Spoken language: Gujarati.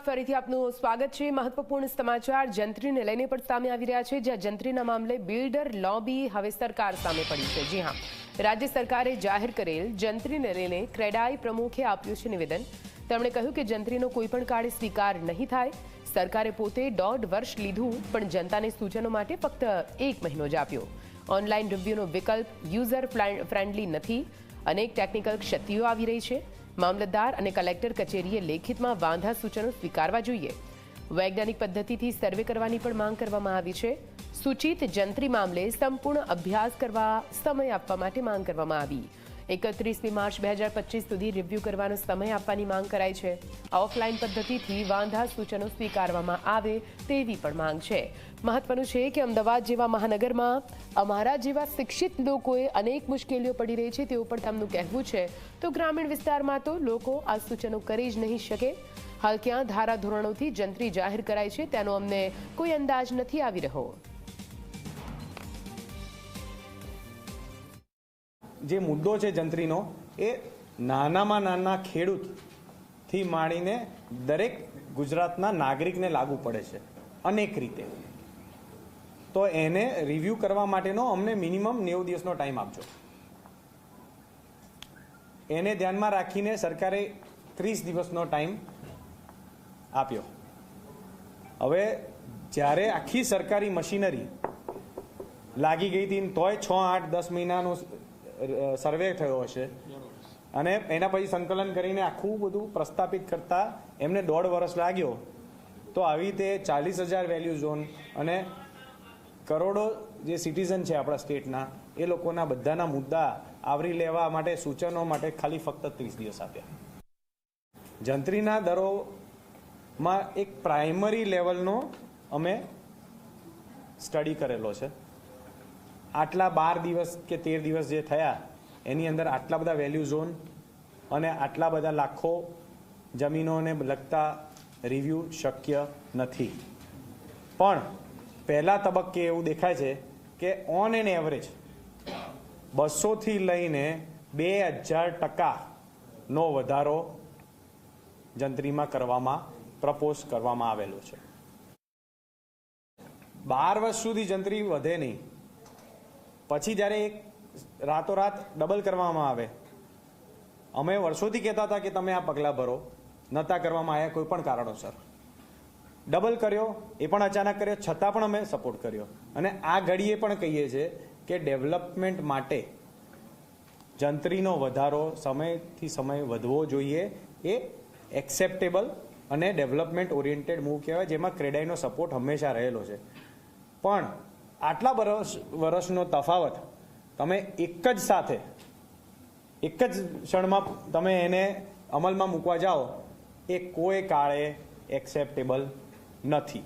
બાદ ફરીથી આપનું સ્વાગત છે. મહત્વપૂર્ણ સમાચાર જંત્રીને લઈને પણ સામે આવી રહ્યા છે, જ્યાં જંત્રીના મામલે બિલ્ડર લોબી હવે સરકાર સામે પડી છે. જી હા, રાજ્ય સરકારે જાહેર કરેલ જંત્રીને લઈને ક્રેડાઈ પ્રમુખે આપ્યું છે નિવેદન. તેમણે કહ્યું કે જંત્રીનો કોઈ પણ કાળે સ્વીકાર નહીં થાય. સરકારે પોતે દોઢ વર્ષ લીધું, પણ જનતાને સૂચનો માટે ફક્ત એક મહિનો જ આપ્યો. ઓનલાઈન રિવ્યુનો વિકલ્પ યુઝર ફ્રેન્ડલી નથી. અનેક ટેકનિકલ ક્ષતિઓ આવી રહી છે. મામલતદાર અને કલેક્ટર કચેરીએ લેખિતમાં વાંધા સૂચનો સ્વીકારવા જોઈએ. વૈજ્ઞાનિક પદ્ધતિથી સર્વે કરવાની પણ માંગ કરવામાં આવી છે. સૂચિત જંત્રી મામલે સંપૂર્ણ અભ્યાસ કરવા સમય આપવા માટે માંગ કરવામાં આવી. એકત્રીસમી માર્ચ બે હજાર પચીસ સુધી રિવ્યૂ કરવાનો સમય આપવાની માંગ કરાઈ છે. ઓફલાઈન પદ્ધતિથી વાંધા સૂચનો સ્વીકારવામાં આવે તેવી પણ માંગ છે. મહત્વનું છે કે અમદાવાદ જેવા મહાનગરમાં અમારા જેવા શિક્ષિત લોકોએ અનેક મુશ્કેલીઓ પડી રહી છે તેવું પણ તેમનું કહેવું છે. તો ગ્રામીણ વિસ્તારમાં તો લોકો આ સૂચનો કરી જ નહીં શકે. હાલ ક્યાં ધારા ધોરણોથી જંત્રી જાહેર કરાય છે તેનો અમને કોઈ અંદાજ નથી આવી રહ્યો. જે મુદ્દો છે જંત્રીનો, એ નાનામાં નાના ખેડૂતથી માંડીને દરેક ગુજરાતના નાગરિકને લાગુ પડે છે, અનેક રીતે. તો એને રિવ્યૂ કરવા માટેનો અમને મિનિમમ નેવું દિવસનો ટાઈમ આપજો. એને ધ્યાનમાં રાખીને સરકારે ત્રીસ દિવસનો ટાઈમ આપ્યો. હવે જ્યારે આખી સરકારી મશીનરી લાગી ગઈ હતી તોય છ, આઠ, દસ મહિનાનો સર્વે થયો હશે. અને એના પછી સંકલન કરીને આખું બધું પ્રસ્થાપિત કરતા એમને દોઢ વર્ષ લાગ્યો. તો આવી રીતે ચાલીસ હજાર વેલ્યુ ઝોન અને કરોડો જે સિટીઝન છે આપણા સ્ટેટના એ લોકોના બધાના મુદ્દા આવરી લેવા માટે, સૂચનો માટે ખાલી ફક્ત ત્રીસ દિવસ આપ્યા. જંત્રીના દરોમાં એક પ્રાઇમરી લેવલનો અમે સ્ટડી કરેલો છે. આટલા બાર દિવસ કે તેર દિવસ જે થયા, એની અંદર આટલા બધા વેલ્યુ ઝોન અને આટલા બધા લાખો જમીનોને લગતા રિવ્યૂ શક્ય નથી. પણ પહેલા તબક્કે એવું દેખાય છે કે ઓન એન એવરેજ બસોથી લઈને બે હજાર ટકાનો વધારો જંત્રીમાં કરવામાં પ્રપોઝ કરવામાં આવેલો છે. બાર વર્ષ સુધી જંત્રી વધે નહીં. પછી જ્યારે એક રાતોરાત ડબલ કરવામાં આવે, અમે વર્ષોથી કહેતા હતા કે તમે આ પગલાં ભરો, નહોતા કરવામાં આવ્યા કોઈ પણ કારણોસર. ડબલ કર્યો, એ પણ અચાનક કર્યો, છતાં પણ અમે સપોર્ટ કર્યો. અને આ ઘડીએ પણ કહીએ છીએ કે ડેવલપમેન્ટ માટે જંત્રીનો વધારો સમયથી સમય વધવો જોઈએ, એ એક્સેપ્ટેબલ અને ડેવલપમેન્ટ ઓરિએન્ટેડ મૂવ કહેવાય, જેમાં ક્રેડાઈનો સપોર્ટ હંમેશા રહેલો છે. પણ આટલા વર્ષ વર્ષનો તફાવત તમે એક જ સાથે, એક જ ક્ષણમાં તમે એને અમલમાં મૂકવા જાઓ, એ કોઈ કાળે એક્સેપ્ટેબલ નથી.